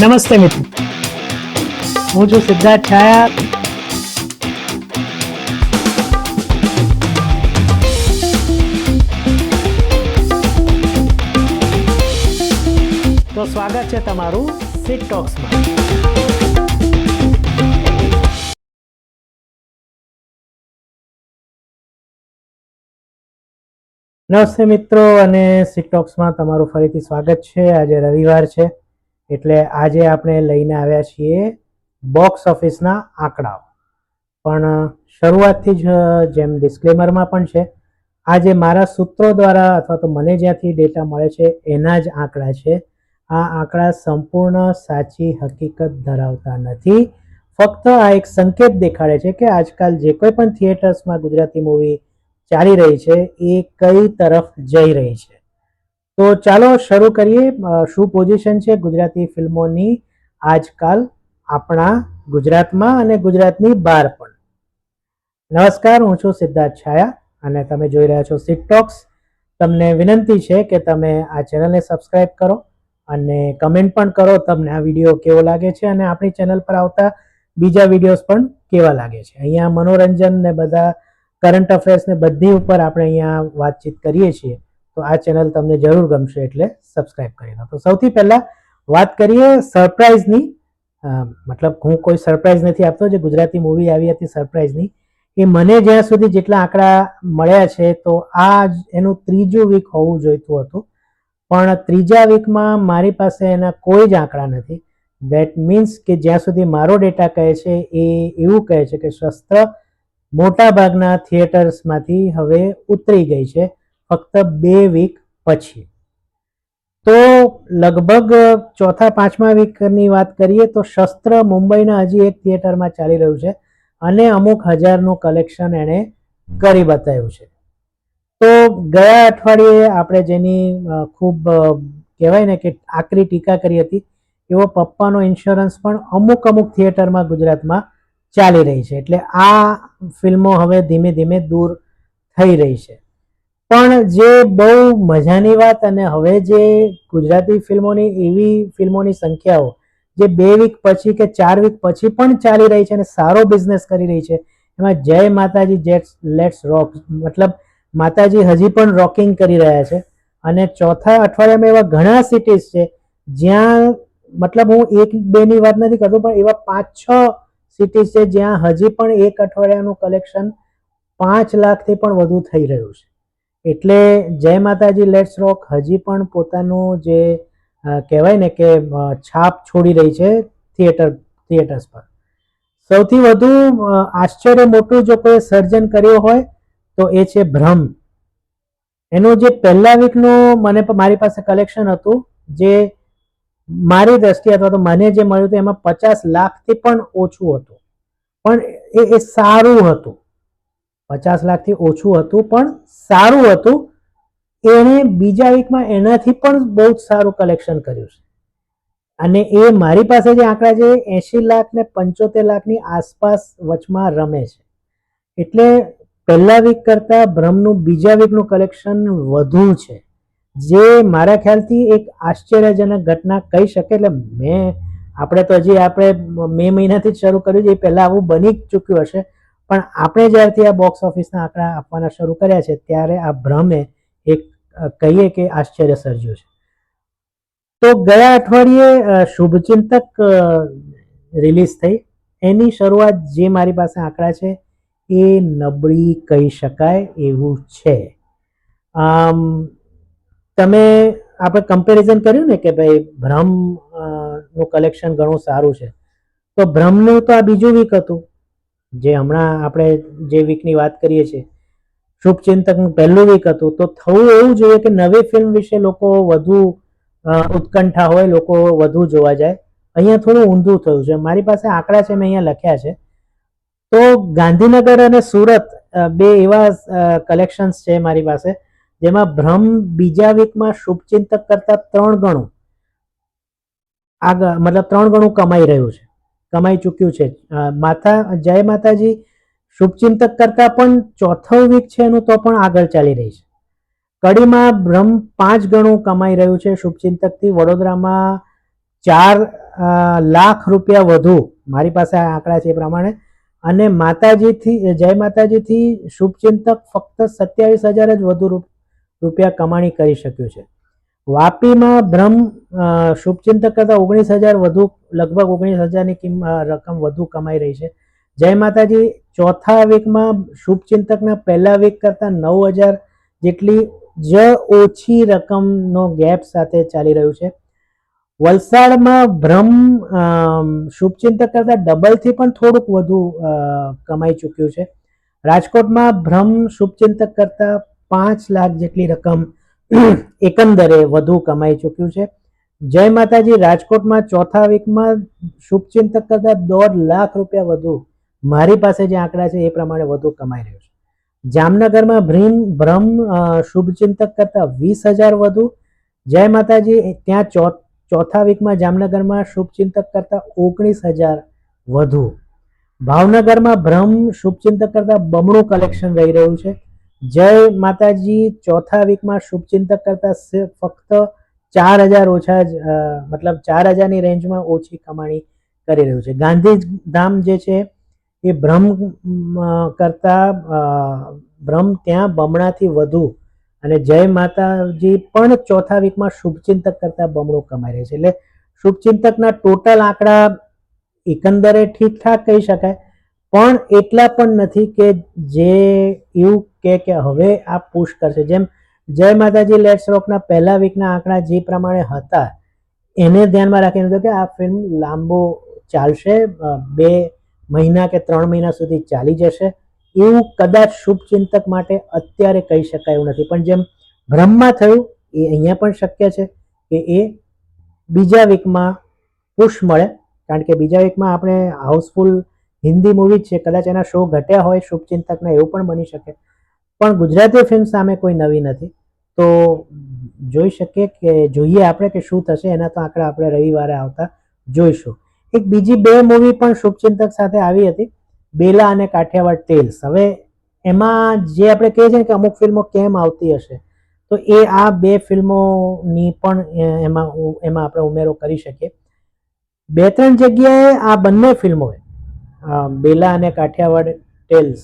નમસ્તે મિત્રો. હું છું સિદ્ધાર્થ છાયા. તો સ્વાગત છે તમારું સિટ ટોક્સમાં નમસ્તે મિત્રો, અને સિટોક્સમાં તમારું ફરીથી સ્વાગત છે. આજે રવિવાર છે. એટલે આજે આપણે લઈને આવ્યા છીએ બોક્સ ઓફિસના આંકડાઓ. પણ શરૂઆતથી જ જેમ ડિસ્ક્લેમરમાં પણ છે આ જે મારા સૂત્રો દ્વારા અથવા તો મને જ્યાંથી ડેટા મળે છે, એના જ આંકડા છે. આ આંકડા સંપૂર્ણ સાચી હકીકત ધરાવતા નથી. ફક્ત આ એક સંકેત દેખાડે છે કે આજકાલ જે કોઈ પણ થિયેટર્સમાં ગુજરાતી મૂવી ચાલી રહી છે, એ કઈ તરફ જઈ રહી છે. તો ચાલો શરૂ કરીએ. શું પોઝિશન છે ગુજરાતી ફિલ્મોની? આજકાલ આપણા ગુજરાતમાં અને ગુજરાતની બહાર પણ. નમસ્કાર, હું છું સિદ્ધાર્થ છાયા અને તમે જોઈ રહ્યા છો સિટ ટોક્સ તમને વિનંતી છે કે તમે આ ચેનલને સબસ્ક્રાઇબ કરો અને કમેન્ટ પણ કરો તમને આ વીડિયો કેવો લાગે છે અને આપણી ચેનલ પર આવતા બીજા વિડીયોઝ પણ કેવા લાગે છે. અહીંયા મનોરંજન ને બધા, કરંટ અફેર્સ ને બધી ઉપર આપણે અહીંયા વાતચીત કરીએ છીએ. તો આ ચેનલ તમને જરૂર ગમશે એટલે સબસ્ક્રાઇબ કરી દો તો સૌથી પહેલાં વાત કરીએ સરપ્રાઇઝની મતલબ હું કોઈ સરપ્રાઇઝ નથી આપતો. જે ગુજરાતી મૂવી આવી હતી સરપ્રાઇઝની એ મને જ્યાં સુધી જેટલા આંકડા મળ્યા છે, તો આ એનું ત્રીજું વીક હોવું જોઈતું હતું. પણ ત્રીજા વીકમાં મારી પાસે એના કોઈ જ આંકડા નથી. દેટ મીન્સ કે જ્યાં સુધી મારો ડેટા કહે છે, એ એવું કહે છે કે શસ્ત્ર મોટાભાગના થિયેટર્સમાંથી હવે ઉતરી ગઈ છે. ફક્ત બે વીક પછી. તો લગભગ ચોથા, પાંચમા વીકની વાત કરીએ તો શસ્ત્ર મુંબઈના હજી એક થિયેટરમાં ચાલી રહ્યું છે અને અમુક હજારનું કલેક્શન એણે કરી બતાવ્યું છે. તો ગયા અઠવાડિયે આપણે જેની ખૂબ કહેવાય ને કે આકરી ટીકા કરી હતી, એવો પપ્પાનો ઇન્સ્યોરન્સ પણ અમુક અમુક થિયેટરમાં ગુજરાતમાં ચાલી રહી છે. એટલે આ ફિલ્મો હવે ધીમે ધીમે દૂર થઈ રહી છે. પણ જે બહુ મજાની વાત અને હવે જે ગુજરાતી ફિલ્મોની, એવી ફિલ્મોની સંખ્યાઓ, જે બે વીક પછી કે ચાર વીક પછી પણ ચાલી રહી છે અને સારો બિઝનેસ કરી રહી છે, એમાં જય માતાજી જેટ્સ લેટ્સ રોક મતલબ માતાજી હજી પણ રોકિંગ કરી રહ્યા છે. અને ચોથા અઠવાડિયામાં એવા ઘણા સિટીઝ છે, જ્યાં મતલબ હું એક બેની વાત નથી કરતો, પણ એવા પાંચ છ સિટીઝ છે જ્યાં હજી પણ એક અઠવાડિયાનું કલેક્શન પાંચ લાખથી પણ વધુ થઈ રહ્યું છે. એટલે જય માતાજી લેટ્સ રોક હજી પણ પોતાનું જે કહેવાય ને કે છાપ છોડી રહી છે થિયેટર થિયેટર્સ પર. સૌથી વધુ આશ્ચર્ય મોટું જો કોઈ સર્જન કર્યો હોય, તો એ છે ભ્રમ. એનું જે પહેલા વીકનું મને મારી પાસે કલેક્શન હતું, જે મારી દ્રષ્ટિએ અથવા તો મને જે મળ્યું હતું, એમાં પચાસ લાખથી પણ ઓછું હતું. પણ એ સારું હતું. પચાસ લાખથી ઓછું હતું, પણ સારું હતું. એણે બીજા વીકમાં એનાથી પણ બહુ જ સારું કલેક્શન કર્યું છે. અને એ મારી પાસે જે આંકડા છે એંશી લાખ ને પંચોતેર લાખની આસપાસ વચમાં રમે છે. એટલે પહેલા વીક કરતાં ભ્રમનું, બીજા વીકનું કલેક્શન વધુ છે. જે મારા ખ્યાલથી એક આશ્ચર્યજનક ઘટના કહી શકે, એટલે મેં, આપણે તો હજી, આપણે મે મહિનાથી જ શરૂ કર્યું છે, એ પહેલાં આવું બની ચૂક્યું હશે. પણ આપણે જ્યારથી આ બોક્સ ઓફિસના આંકડા આપવાના શરૂ કર્યા છે, ત્યારે આ ભ્રમે એક કહીએ કે આશ્ચર્ય સર્જ્યું છે. તો ગયા અઠવાડિયે શુભચિંતક રિલીઝ થઈ. એની શરૂઆત જે મારી પાસે આંકડા છે, એ નબળી કહી શકાય એવું છે. તમે આપણે કમ્પેરિઝન કર્યું ને કે ભાઈ ભ્રમનું કલેક્શન ઘણું સારું છે. તો ભ્રમનું તો આ બીજું વીક હતું. જે હમણાં આપણે જે વીકની વાત કરીએ છીએ, શુભચિંતકનું પહેલું વીક હતું, તો થવું એવું જોઈએ કે નવી ફિલ્મ વિશે લોકો વધુ ઉત્કંઠા હોય, લોકો વધુ જોવા જાય. અહીંયા થોડું ઊંધું થયું છે. મારી પાસે આંકડા છે, મેં અહીંયા લખ્યા છે. તો ગાંધીનગર અને સુરત બે એવા કલેક્શન્સ છે મારી પાસે, જેમાં ભ્રમ બીજા વીકમાં શુભચિંતક કરતા ત્રણ ગણું આગળ, મતલબ ત્રણ ગણું કમાઈ રહ્યું છે. કમાઈ ચૂક્યું છે. માતા, જય માતાજી, શુભચિંતક કરતા પણ ચોથો વીક છે એનું તો પણ આગળ ચાલી રહી છે. કડીમાં ભ્રમ પાંચ ગણું કમાઈ રહ્યું છે શુભચિંતકથી. વડોદરામાં ચાર લાખ રૂપિયા વધુ મારી પાસે આંકડા છે એ પ્રમાણે. અને માતાજીથી જય માતાજીથી શુભચિંતક ફક્ત સત્યાવીસ હજાર જ વધુ રૂપ- રૂપિયા કમાણી કરી શક્યું છે. વાપીમાં બ્રહ્મ શુભચિંતક કરતાં ઓગણીસ હજાર વધુ, લગભગ ઓગણીસ હજારની કિંમત રકમ વધુ કમાઈ રહી છે. જય માતાજી, ચોથા વીકમાં શુભચિંતકના પહેલા વીક કરતાં નવ હજાર જેટલી જ ઓછી રકમનો ગેપ સાથે ચાલી રહ્યું છે. વલસાડમાં બ્રહ્મ શુભચિંતક કરતાં ડબલથી પણ થોડુંક વધુ કમાઈ ચૂક્યું છે. રાજકોટમાં બ્રહ્મ શુભચિંતક કરતાં પાંચ લાખ જેટલી રકમ એકંદરે વધુ કમાઈ ચૂક્યું છે. જય માતાજી, રાજકોટમાં ચોથા વીકમાં શુભચિંતક કરતાં દોઢ લાખ રૂપિયા વધુ મારી પાસે જે આંકડા છે એ પ્રમાણે વધુ કમાઈ રહ્યું છે. જામનગરમાં ભ્રીમ, ભ્રમ શુભચિંતક કરતાં વીસ હજાર વધુ. જય માતાજી, ત્યાં ચો, ચોથા વીકમાં જામનગરમાં શુભચિંતક કરતાં ઓગણીસ હજાર વધુ. ભાવનગરમાં ભ્રમ, શુભચિંતક કરતાં બમણું કલેક્શન રહી રહ્યું છે. જય માતાજી. ચોથા વીકમાં શુભચિંતક કરતાં ફક્ત ચાર હજાર ઓછા જ મતલબ ચાર હજારની રેન્જમાં ઓછી કમાણી કરી રહ્યું છે. ગાંધીધામ જે છે એ ભ્રમ કરતા અ, ત્યાં બમણાથી વધુ અને જય માતાજી પણ ચોથા વીકમાં શુભચિંતક કરતાં બમણું કમાઈ રહે છે. એટલે શુભચિંતકના ટોટલ આંકડા એકંદરે ઠીકઠાક કહી શકાય. પણ એટલા પણ નથી કે જે એવું કે કે હવે આ પુશ કરશે. જેમ જય માતાજી લેટ્સ રોકના પહેલા વીકના આંકડા જે પ્રમાણે હતા, એને ધ્યાનમાં રાખીને તો કે આ ફિલ્મ લાંબો ચાલશે બે મહિના કે ત્રણ મહિના સુધી ચાલી જશે. એવું કદાચ શુભચિંતક માટે અત્યારે કહી શકાય એવું નથી. પણ જેમ બ્રહ્મા થયું, એ અહીંયા પણ શક્ય છે કે એ બીજા વીકમાં પુશ મળે. કારણ કે બીજા વીકમાં આપણે હાઉસફુલ હિન્દી મૂવી છે. કદાચ એના શો ઘટ્યા હોય શુભચિંતકના એવું પણ બની શકે. પણ ગુજરાતી ફિલ્મ સામે કોઈ નવી નથી. તો જોઈ શકીએ કે, જોઈએ આપણે કે શું થશે. એના તો આંકડા આપણે રવિવારે આવતા જોઈશું. એક બીજી બે મૂવી પણ શુભચિંતક સાથે આવી હતી. બેલા અને કાઠિયાવાડ ટેલ્સ હવે એમાં જે આપણે કહીએ છીએ કે અમુક ફિલ્મો કેમ આવતી હશે, તો એ આ બે ફિલ્મોની પણ એમાં એમાં આપણે ઉમેરો કરી શકીએ. બે ત્રણ જગ્યાએ આ બંને ફિલ્મોએ બેલા અને કાઠિયાવાડ ટેલ્સ.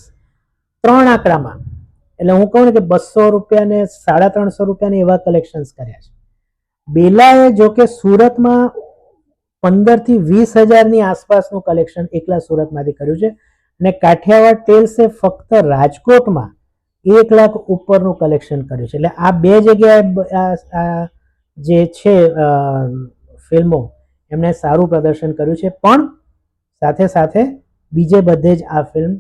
ત્રણ આંકડામાં. એટલે હું કહું કે બસો રૂપિયા ને સાડા ત્રણસો રૂપિયાની એવા કલેક્શન્સ કર્યા છે. બેલાએ જો કે સુરતમાં પંદરથી વીસ હજારની આસપાસનું કલેક્શન એકલા સુરતમાંથી કર્યું છે. અને કાઠિયાવાડ ટેલ્સે ફક્ત રાજકોટમાં એક લાખ ઉપરનું કલેક્શન કર્યું છે. એટલે આ બે જગ્યાએ આ જે છે ફિલ્મો એમણે સારું પ્રદર્શન કર્યું છે. પણ સાથે સાથે બીજે બધે જ આ ફિલ્મ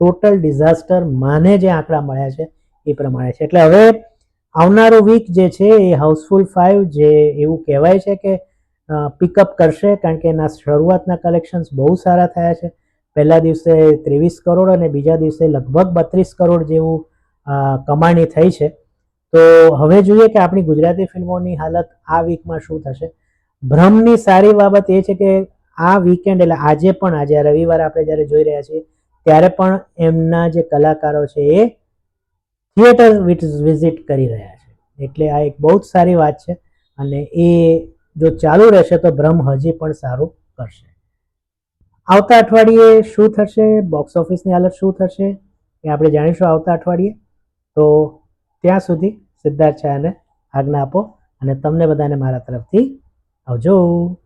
ટોટલ ડિઝાસ્ટર માને જે આંકડા મળ્યા છે એ પ્રમાણે છે. એટલે હવે આવનારું વીક જે છે એ હાઉસફુલ ફાઇવ જે એવું કહેવાય છે કે પિકઅપ કરશે કારણ કે એના શરૂઆતના કલેક્શન્સ બહુ સારા થયા છે. પહેલા દિવસે ત્રેવીસ કરોડ અને બીજા દિવસે લગભગ બત્રીસ કરોડ જેવું કમાણી થઈ છે. તો હવે જોઈએ કે આપણી ગુજરાતી ફિલ્મોની હાલત આ વીકમાં શું થશે. ભ્રમની સારી બાબત એ છે કે આ વીકેન્ડ એટલે આજે પણ, આજે રવિવારે આપણે જ્યારે જોઈ રહ્યા છીએ, ત્યારે પણ એમના જે કલાકારો છે એ થિયેટર વિઝિટ કરી રહ્યા છે. એટલે આ એક બહુ જ સારી વાત છે અને એ જો ચાલુ રહેશે તો ભ્રમ હજી પણ સારું કરશે. આવતા અઠવાડિયે શું થશે? બોક્સ ઓફિસની હાલત શું થશે? એ આપણે જાણીશું આવતા અઠવાડિયે. તો ત્યાં સુધી સિદ્ધાર્થ છાયાને આજ્ઞા આપો અને તમને બધાને મારા તરફથી આવજો.